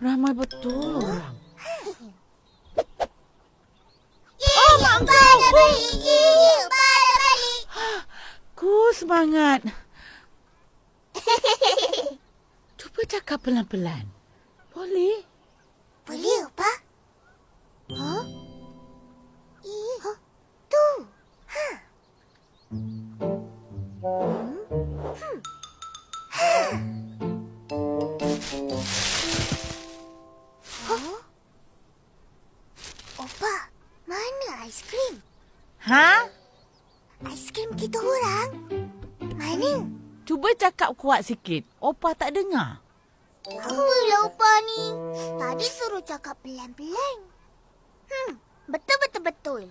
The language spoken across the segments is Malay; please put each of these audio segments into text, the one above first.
Ramai betul orang. Oh, Mak dah balik. Mak dah balik. Ku semangat. Cuba cakap pelan-pelan. Boleh? Boleh, Opa? Huh? Huh? Tu. Ha. Hmm. Aiskrim kita orang? Mana? Cuba cakap kuat sikit. Opa tak dengar. Apalah Opa ni? Tadi suruh cakap pelan-pelan. Hmm, betul-betul-betul.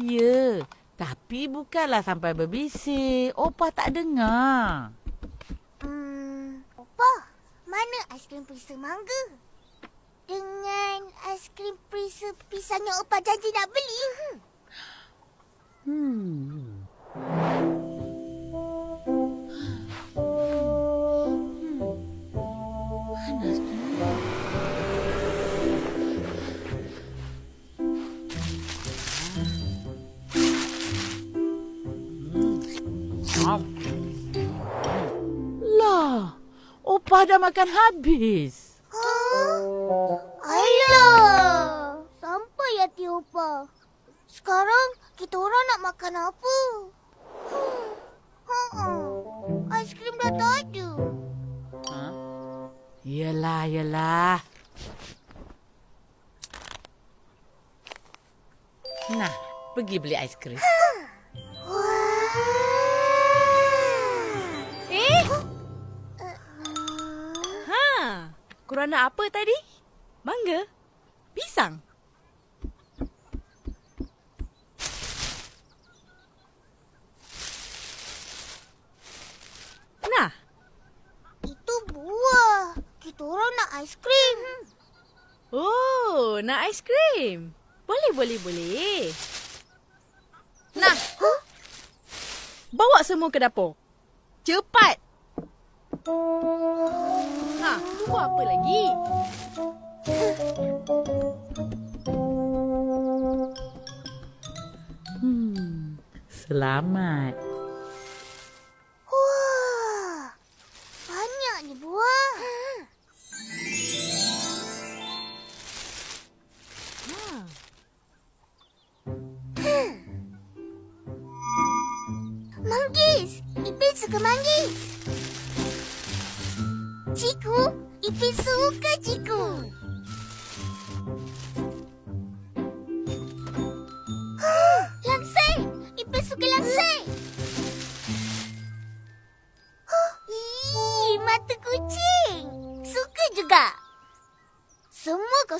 Ya, tapi bukanlah sampai berbisik. Opa tak dengar. Hmm, Opa, mana aiskrim perisa mangga? Dengan aiskrim perisa pisang yang Opa janji nak beli. Hmm. Hmm. Makan habis. Oh, alah. Sampai hati Opa. Sekarang kita orang nak makan apa? Hmm. Hmm. Aiskrim dah tak ada. Ha? Yelah, yelah. Nah, pergi beli aiskrim. Korang nak apa tadi? Mangga? Pisang? Nah, itu buah. Kita orang nak aiskrim. oh, nak aiskrim. Boleh, boleh, boleh. Nah, Huh? bawa semua ke dapur. Cepat. Tunggu apa lagi? Hmm, selamat.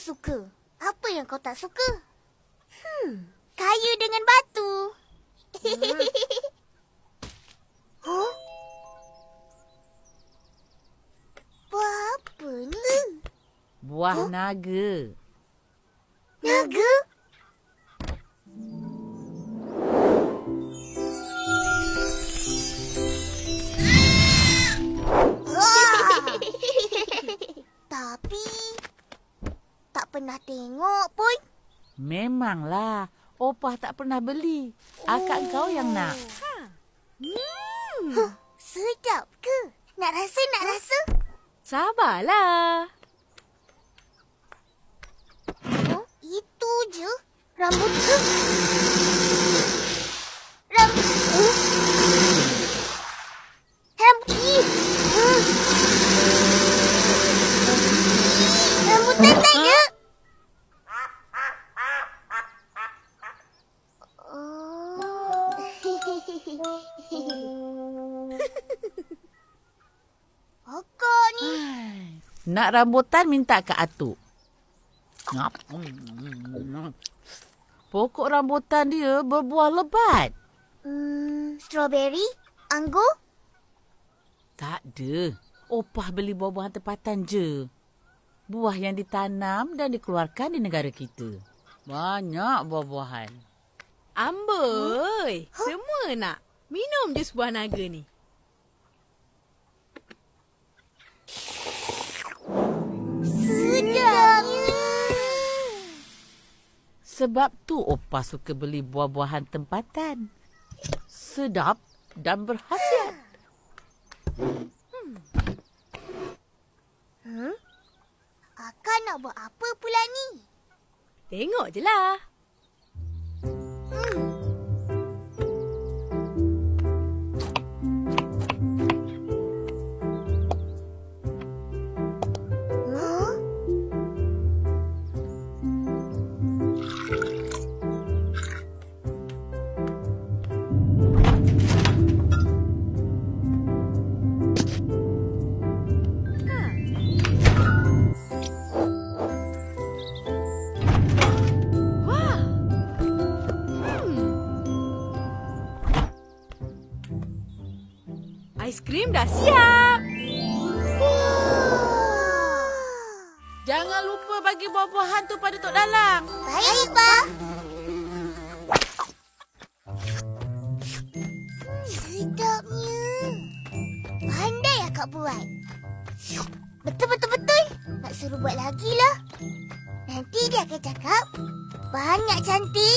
Suka. Apa yang kau tak suka? Hmm, kayu dengan batu. huh? Buah apa ni? Buah naga. Naga? Tengok pun. Memanglah. Opah tak pernah beli. Akak kau yang nak. Huh, sedap ke? Nak rasa, nak rasa? Sabarlah. Huh, itu je. Rambut tu. Rambut. Huh? Rambut. Ih. Hmm. Nak rambutan minta ke atuk. Ngap. Pokok rambutan dia berbuah lebat. Hmm, strawberry? Anggur? Tak ada. Opah beli buah-buahan tempatan je. Buah yang ditanam dan dikeluarkan di negara kita. Banyak buah-buahan. Amboi, semua nak. Minum jus buah naga ni. Sebab tu Opa suka beli buah-buahan tempatan. Sedap dan berkhasiat. Akak nak buat apa pula ni? Tengok je lah. Huh? Aiskrim dah siap. Jangan lupa bagi buah-buahan tu pada Tok Dalang. Baik, Pak. Sedapnya. Pandai akak buat. Betul-betul-betul. Nak suruh buat lagi lah. Nanti dia akan cakap, banyak cantik,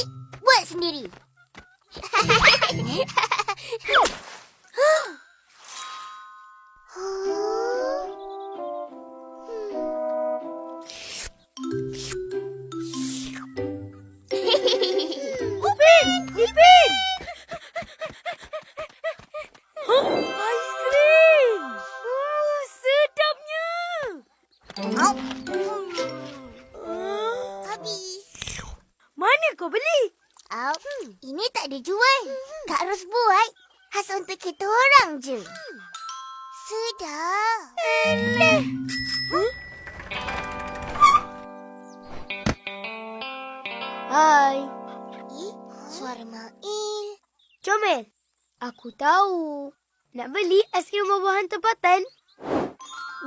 Au. Habis. Mana kau beli? Au. Ini tak dijual. Kak Ros buat. Khas untuk kita orang je. Sedap. Eleh! Hai. Eh, suara Mail. Comel, aku tahu. Nak beli aiskrim buah-buahan tempatan?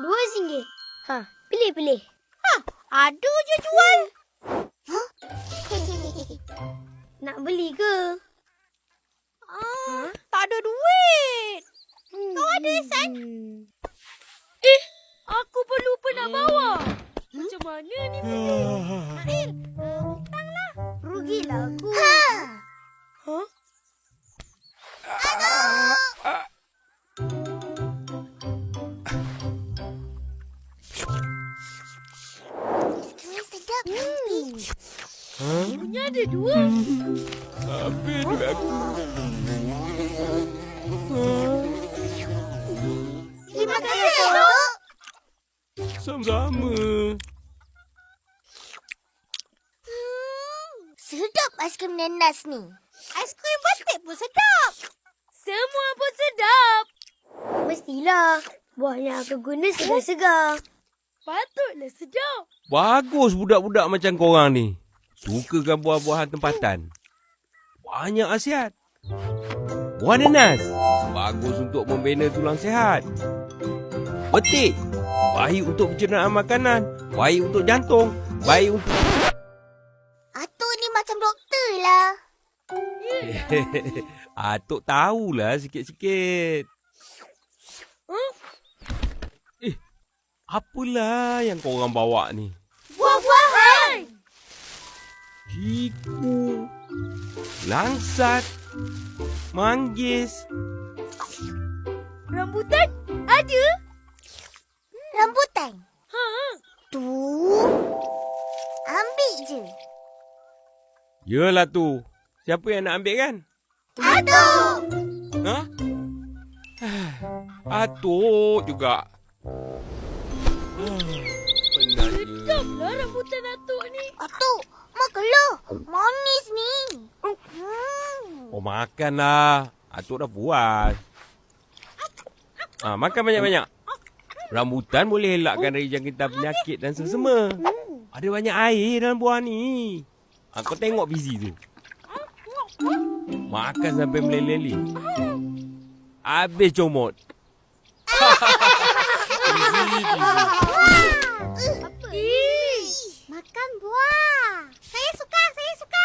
Dua singgit. Ha, pilih-pilih. Ada je jual. Nak beli ke? Ah, tak ada duit. Hmm. Kau ada, San? Sama-sama. Hmm. Sedap aiskrim nenas ni. Aiskrim batik pun sedap. Semua pun sedap. Mestilah. Buah yang aku guna segar-segar. Patutlah sedap. Bagus budak-budak macam korang ni. Sukakan buah-buahan tempatan. Banyak khasiat. Buah nanas. Bagus untuk membina tulang sihat. Betik. Baik untuk pencernaan makanan. Baik untuk jantung. Baik untuk... Atuk ni macam doktor lah. Atuk tahulah sikit-sikit. Eh, apalah yang korang bawa ni? Buah-buahan. Kiku, langsat, manggis. Rambutan ada? Rambutan. Ha. Tu. Ambil je. Yalah tu. Siapa yang nak ambil kan? Atuk. Ha? Atuk juga. Penatnya. Sedaplah rambutan atuk ni. Atuk, makanlah. Manis ni. Hmm. Oh makanlah. Atuk dah puas. Ah, makan banyak-banyak. Rambutan boleh elakkan dari jangkitan penyakit dan sesama. Ada banyak air dalam buah ni. Ah, kau tengok busy tu. Makan sampai meleleh. Habis comot. busy, busy. Ih, makan buah. Saya suka, saya suka.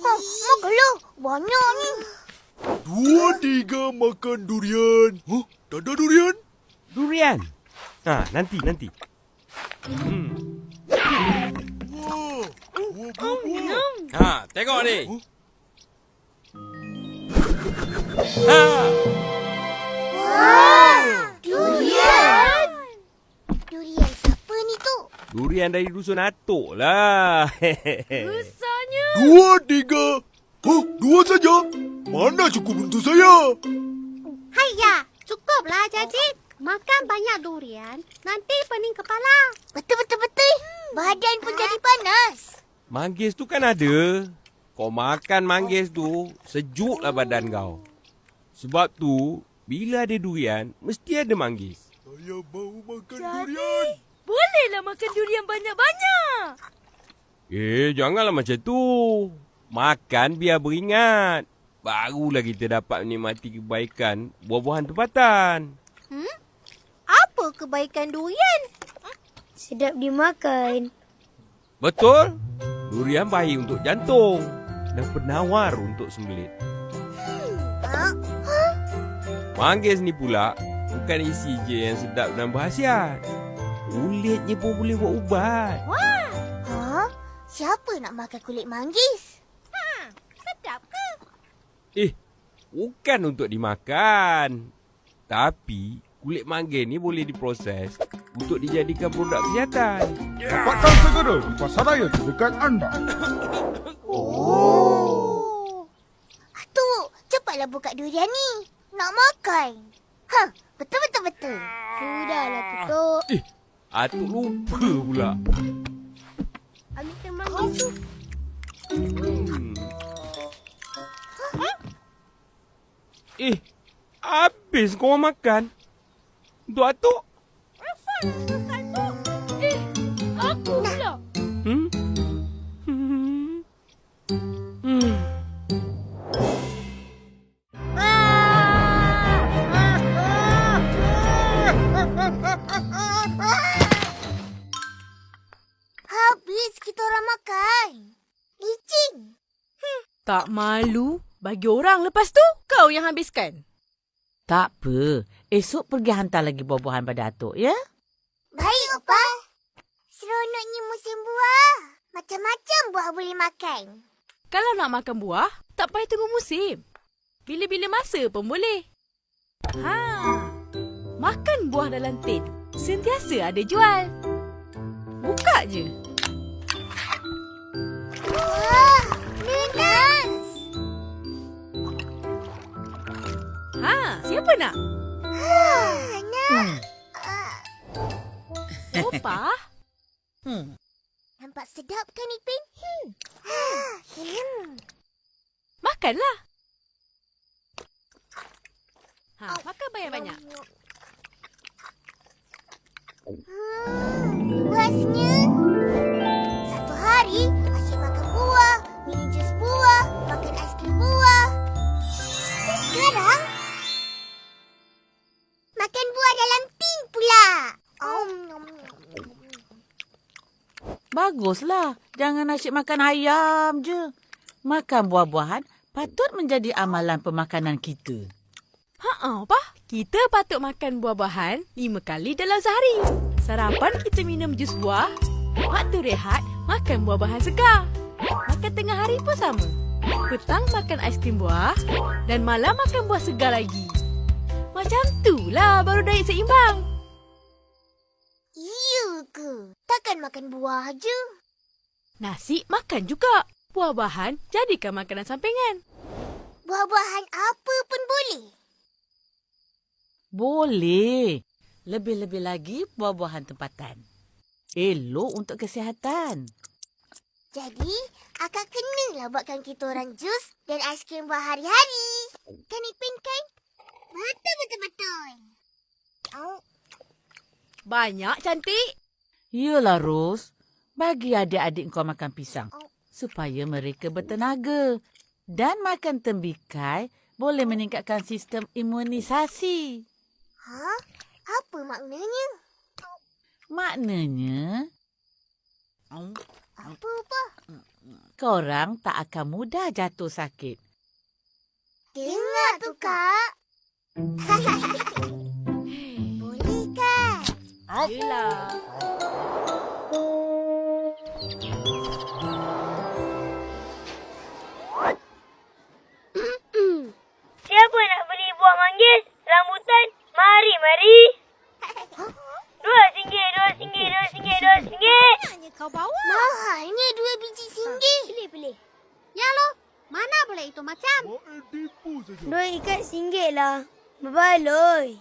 Oh, makanlah. Banyak ni. Dua tiga makan durian. Huh? Tak ada durian? Durian. Ha, nanti, nanti. Hmm. Wah, Buah-buah. Ha, tengok ni. Ha, Durian! Durian siapa ni tu? durian dari dusun atuk lah. Besarnya. Dua, tiga. Huh, dua saja. Mana cukup untuk saya? Haiya, cukuplah Jajik. Makan banyak durian, nanti pening kepala. Betul-betul-betul. Badan pun jadi panas. manggis tu kan ada. Kau makan manggis tu, sejuklah badan kau. Sebab tu, bila ada durian, mesti ada manggis. Saya mau makan durian. Bolehlah makan durian banyak-banyak. Eh, janganlah macam tu. Makan biar beringat. Barulah kita dapat menikmati kebaikan buah-buahan tempatan. Apa kebaikan durian? Sedap dimakan. Betul? Durian baik untuk jantung dan penawar untuk sembelit. Ha? Manggis ni pula bukan isi je yang sedap dan berhasiat. Kulitnya pun boleh buat ubat. Ha? Siapa nak makan kulit manggis? Sedap ke? Eh, bukan untuk dimakan. Tapi kulit manggis ni boleh diproses untuk dijadikan produk kesihatan. Dapatkan segera di pasaraya terdekat anda. Oh. Atuk, cepatlah buka durian ni. Nak makan. Ha, betul-betul-betul. Sudahlah tutup. Eh, atuk lupa pula. Ambil temanggis tu. Hmm. Eh, habis kau orang makan? Untuk atuk? Eh, aku pula. Hmm? Hmm. Hmm. Habis kita orang makan. Licin. Tak malu bagi orang lepas tu kau yang habiskan. Tak apa. Esok pergi hantar lagi buah-buahan pada Atuk, ya? Baik, Opa. Seronoknya musim buah. Macam-macam buah boleh makan. Kalau nak makan buah, tak payah tunggu musim. Bila-bila masa pun boleh. Ha. Makan buah dalam tin. Sentiasa ada jual. Buka je. Wah, nenas. Ha, siapa nak? Hmm. Opa? Hmm. Nampak sedap kan, Ipin? Hmm. Hmm. Makanlah. Ha, makan banyak-banyak. Hmm, puasnya. Baguslah. Jangan asyik makan ayam je. Makan buah-buahan patut menjadi amalan pemakanan kita. Ha, apa? Kita patut makan buah-buahan lima kali dalam sehari. Sarapan kita minum jus buah. Waktu rehat, makan buah-buahan segar. Makan tengah hari pun sama. Petang makan aiskrim buah dan malam makan buah segar lagi. Macam tu lah baru diet seimbang. Takkan makan buah je. Nasi makan juga. Buah-buahan jadikan makanan sampingan. Buah-buahan apa pun boleh. Boleh. Lebih-lebih lagi buah-buahan tempatan. Elok untuk kesihatan. Jadi, akak kenalah buatkan kita orang jus dan aiskrim buah hari-hari. Kan Ipin kan? Betul-betul-betul. Oh, Banyak cantik. Yelah, Ros. Bagi adik-adik kau makan pisang. Supaya mereka bertenaga. Dan makan tembikai boleh meningkatkan sistem imunisasi. ha? Apa maknanya? Maknanya, Apa apa? korang tak akan mudah jatuh sakit. Dengar tu, Kak. boleh kan? Yelah. Rambutan. Mari, mari. Dua singgit, dua singgit, dua singgit, dua singgit. Banyaknya kau bawa. Mahalnya dua biji singgit. Pilih, pilih. Ya lo, mana boleh itu macam? Dua ikat singgit lah. Berbaloi.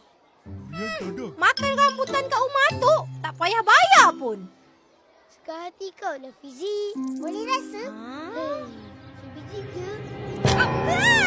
Ada. Makan rambutan kat rumah tu. Tak payah bayar pun. Suka hati kau lah, Fizi. Boleh rasa? Hmm. Sebiji ke? Mahir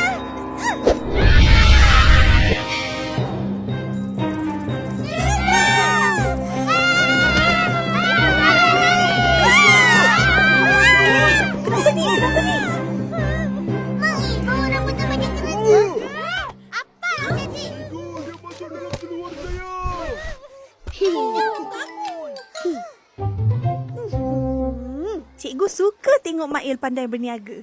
tengok Mail pandai berniaga.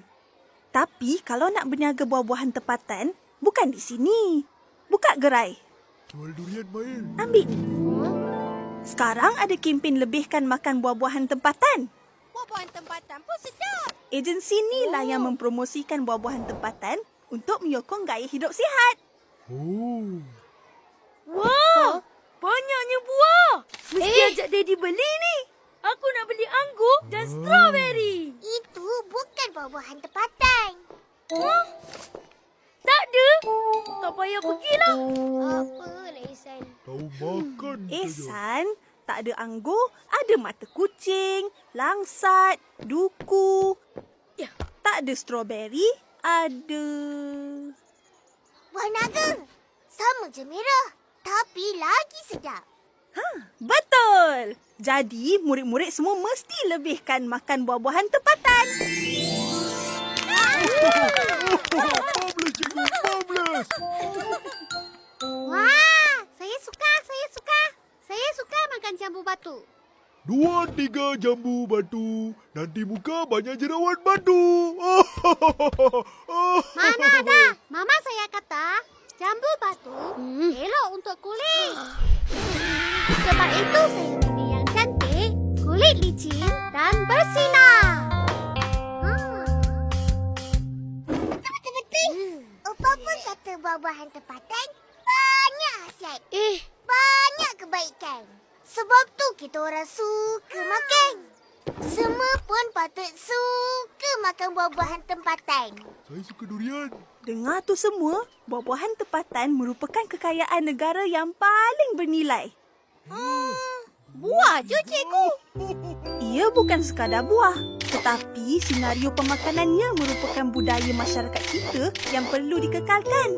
Tapi kalau nak berniaga buah-buahan tempatan, bukan di sini. Buka gerai. Jual durian Mail. Ambil. Sekarang ada kempen lebihkan makan buah-buahan tempatan. Buah-buahan tempatan pun sedap. Agensi inilah yang mempromosikan buah-buahan tempatan untuk menyokong gaya hidup sihat. Oh. Wah, banyaknya buah. Mesti ajak Daddy beli ada anggur, ada mata kucing, langsat, duku. Ya, tak ada strawberry, ada... Buah naga. Sama je merah. Tapi lagi sedap. Betul! Jadi, murid-murid semua mesti lebihkan makan buah-buahan tempatan. Marvelous cikgu, marvelous. Wah, saya suka, saya suka. Saya suka makan jambu batu. Dua tiga jambu batu. Nanti muka banyak jerawat batu. Mana ada? Mama saya kata, jambu batu elok untuk kulit. Sebab itu saya pilih yang cantik, kulit licin dan bersinar. Hmm. Betul-betul. Opa pun kata buah-buahan tempatan banyak hasiat. Eh, Banyak kebaikan. Sebab tu kita orang suka makan. Semua pun patut suka makan buah-buahan tempatan. Saya suka durian. Dengar tu semua, buah-buahan tempatan merupakan kekayaan negara yang paling bernilai. Buah je cikgu. Ia bukan sekadar buah, tetapi senario pemakanannya merupakan budaya masyarakat kita yang perlu dikekalkan.